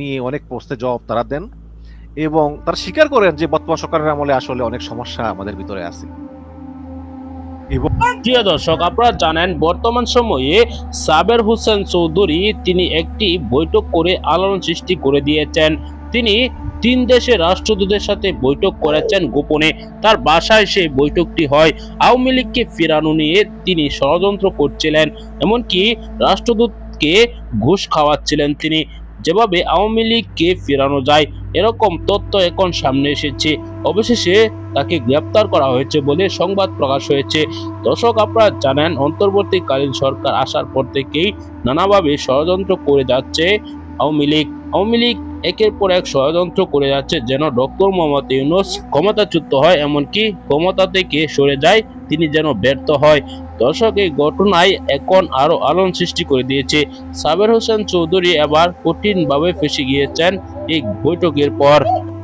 নিয়ে অনেক প্রশ্নের জবাব তারা দেন এবং তারা স্বীকার করেন যে বর্তমান সরকারের আমলে আসলে অনেক সমস্যা আমাদের ভিতরে আছে। প্রিয় দর্শক, আপনারা জানেন বর্তমান সময়ে সাবের হোসেন চৌধুরী তিনি একটি বৈঠক করে আলোড়ন সৃষ্টি করে দিয়েছেন। তিনি তিন দেশের রাষ্ট্রদূতের সাথে বৈঠক করেছেন গোপনে। তার বাসায় সেই বৈঠকটি হয়। আওয়ামী লীগকে ফেরানো নিয়ে তিনি ষড়যন্ত্র করছিলেন, এমনকি রাষ্ট্রদূতকে ঘুষ খাওয়াচ্ছিলেন তিনি। যেভাবে আওয়ামী লীগকে ফেরানো যায়, এরকম তথ্য এখন সামনে এসেছে। অবশেষে তাকে গ্রেপ্তার করা হয়েছে বলে সংবাদ প্রকাশ হয়েছে। দর্শক, আপনারা জানেন, অন্তর্বর্তীকালীন সরকার আসার পর থেকেই নানাভাবে ষড়যন্ত্র করে যাচ্ছে আওয়ামী লীগ। আওয়ামী লীগ একের পর এক ষড়যন্ত্র করে যাচ্ছে যেন ডক্টর মোহাম্মদ ইউনুস ক্ষমতাচ্যুত হয়, এমনকি ক্ষমতা থেকে সরে যায় তিনি যেন ব্যর্থ হয়। দর্শক, এই ঘটনায় এখন আরও আলোড়ন সৃষ্টি করে দিয়েছে। সাবের হোসেন চৌধুরী এবার কঠিনভাবে ফেসে গিয়েছেন এই বৈঠকের পর।